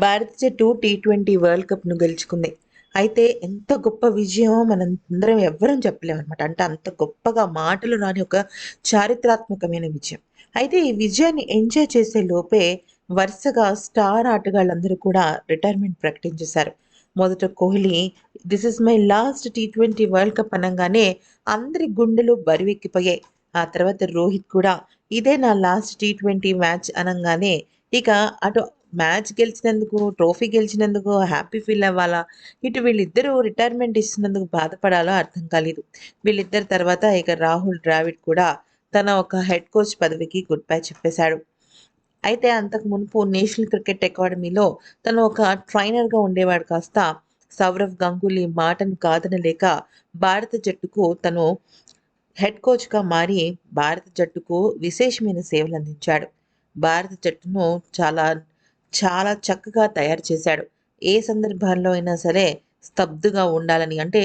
భారత జట్టు tea twenty world కప్ను గెలుచుకుంది. అయితే ఎంత గొప్ప విజయమో మనం అందరం ఎవ్వరం చెప్పలేము అనమాట అంటే అంత గొప్పగా మాటలు రాని ఒక చారిత్రాత్మకమైన విజయం. అయితే ఈ విజయాన్ని ఎంజాయ్ చేసే లోపే వరుసగా స్టార్ ఆటగాళ్ళందరూ కూడా రిటైర్మెంట్ ప్రకటించేశారు. మొదట Kohli this is my last T twenty world cup అనగానే అందరి గుండెలు బరువెక్కిపోయాయి. ఆ తర్వాత రోహిత్ కూడా ఇదే నా లాస్ట్ టీ ట్వంటీ మ్యాచ్ అనగానే ఇక అటు మ్యాచ్ గెలిచినందుకు ట్రోఫీ గెలిచినందుకు హ్యాపీ ఫీల్ అవ్వాలా? ఇటు వీళ్ళిద్దరూ రిటైర్మెంట్ ఇస్తున్నందుకు బాధపడాలో అర్థం కాలేదు. వీళ్ళిద్దరి తర్వాత ఇక రాహుల్ ద్రావిడ్ కూడా తన ఒక హెడ్ కోచ్ పదవికి గుడ్ బై చెప్పేశాడు. అయితే అంతకు మునుపు నేషనల్ క్రికెట్ అకాడమీలో తను ఒక ట్రైనర్గా ఉండేవాడు కాస్త. సౌరవ్ గంగూలీ మాటను కాదనలేక భారత జట్టుకు తను హెడ్ కోచ్గా మారి భారత జట్టుకు విశేషమైన సేవలు అందించాడు. భారత జట్టును చాలా చాలా చక్కగా తయారు చేశాడు. ఏ సందర్భాల్లో అయినా సరే స్తబ్దుగా ఉండాలని అంటే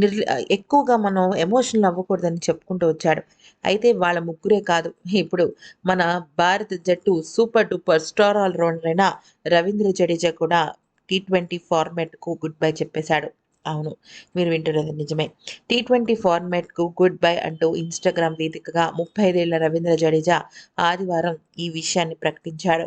నిర్లి ఎక్కువగా మనం ఎమోషనల్ అవ్వకూడదని చెప్పుకుంటూ వచ్చాడు. అయితే వాళ్ళ ముగ్గురే కాదు. ఇప్పుడు మన భారత జట్టు సూపర్ డూపర్ స్టార్ ఆల్రౌండర్ అయిన రవీంద్ర జడేజా కూడా టీ ట్వంటీ ఫార్మాట్కు గుడ్ బై చెప్పేశాడు. అవును మీరు వింటున్నది నిజమే. టీ ట్వంటీ ఫార్మాట్కు గుడ్ బై అంటూ ఇన్స్టాగ్రామ్ వేదికగా ముప్పై ఐదేళ్ళ రవీంద్ర జడేజా ఆదివారం ఈ విషయాన్ని ప్రకటించాడు.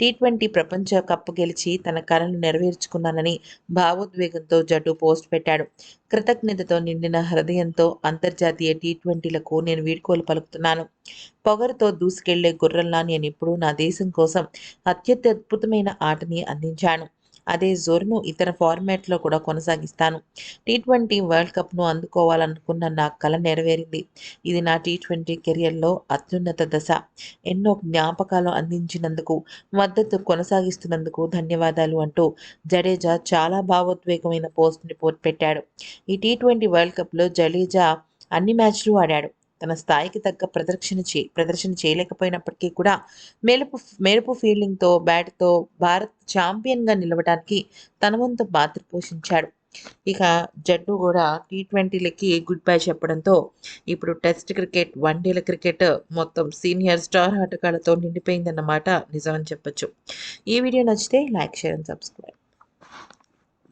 టీ ట్వంటీ ప్రపంచ కప్ గెలిచి తన కళను నెరవేర్చుకున్నానని భావోద్వేగంతో జట్టు పోస్ట్ పెట్టాడు. కృతజ్ఞతతో నిండిన హృదయంతో అంతర్జాతీయ టీ ట్వంటీలకు నేను వీడ్కోలు పలుకుతున్నాను. పొగరుతో దూసుకెళ్ళే గుర్రంలా నేను ఇప్పుడు నా దేశం కోసం అత్యద్భుతమైన ఆటని అందించాను. అదే జోరును ఇతర ఫార్మాట్లో కూడా కొనసాగిస్తాను. టీ ట్వంటీ వరల్డ్ కప్ను అందుకోవాలనుకున్న నా కళ నెరవేరింది. ఇది నా టీ ట్వంటీ కెరియర్లో అత్యున్నత దశ. ఎన్నో జ్ఞాపకాలు అందించినందుకు మద్దతు కొనసాగిస్తున్నందుకు ధన్యవాదాలు అంటూ జడేజా చాలా భావోద్వేగమైన పోస్ట్ని పెట్టాడు. ఈ టీ ట్వంటీ వరల్డ్ కప్లో జడేజా అన్ని మ్యాచ్లు ఆడాడు. తన స్థాయికి తగ్గ ప్రదర్శన చే ప్రదర్శన చేయలేకపోయినప్పటికీ కూడా మెరుపు మెరుపు ఫీల్డింగ్తో బ్యాట్తో భారత్ ఛాంపియన్గా నిలవడానికి తన వంతు పాత్ర పోషించాడు. ఇక జట్టు కూడా టీ ట్వంటీలకి గుడ్ బై చెప్పడంతో ఇప్పుడు టెస్ట్ క్రికెట్ వన్డేల క్రికెట్ మొత్తం సీనియర్ స్టార్ ఆటగాళ్ళతో నిండిపోయిందన్నమాట నిజమని చెప్పొచ్చు. ఈ వీడియో నచ్చితే లైక్ షేర్ అండ్ సబ్స్క్రైబ్